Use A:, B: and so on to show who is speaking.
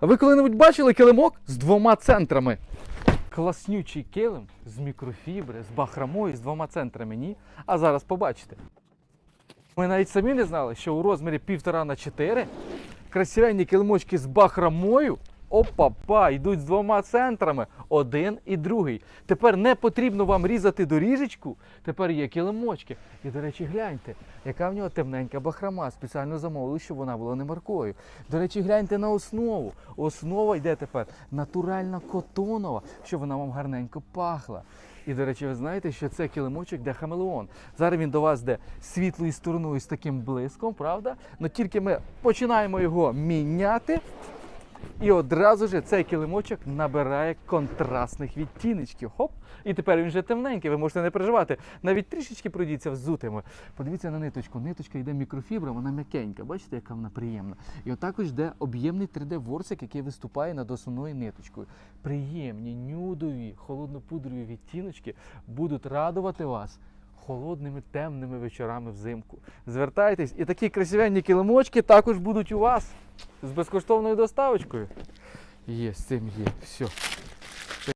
A: А ви коли-небудь бачили килимок з двома центрами? Класнючий килим з мікрофібри, з бахрамою, з двома центрами, ні? А зараз побачите. Ми навіть самі не знали, що у розмірі 1,5 на 4 красивенні килимочки з бахромою опа-па, йдуть з двома центрами, один і другий. Тепер не потрібно вам різати доріжечку, тепер є килимочки. І, до речі, гляньте, яка в нього темненька бахрома. Спеціально замовили, щоб вона була не маркою. До речі, гляньте на основу. Основа йде тепер натуральна котонова, щоб вона вам гарненько пахла. І, до речі, ви знаєте, що це килимочок де хамелеон. Зараз він до вас йде світлою стороною з таким блиском, правда? Но тільки ми починаємо його міняти. І одразу ж цей килимочок набирає контрастних відтіночків. Хоп! І тепер він вже темненький, ви можете не переживати. Навіть трішечки пройдіться взутими. Подивіться на ниточку. Ниточка йде мікрофібра, вона м'якенька. Бачите, яка вона приємна. І от також йде об'ємний 3D-ворсик, який виступає над основною ниточкою. Приємні, нюдові, холоднопудрові відтіночки будуть радувати вас. Холодними темними вечорами взимку. Звертайтесь, і такі красивенні килимочки також будуть у вас з безкоштовною доставочкою. Є, з цим є. Все.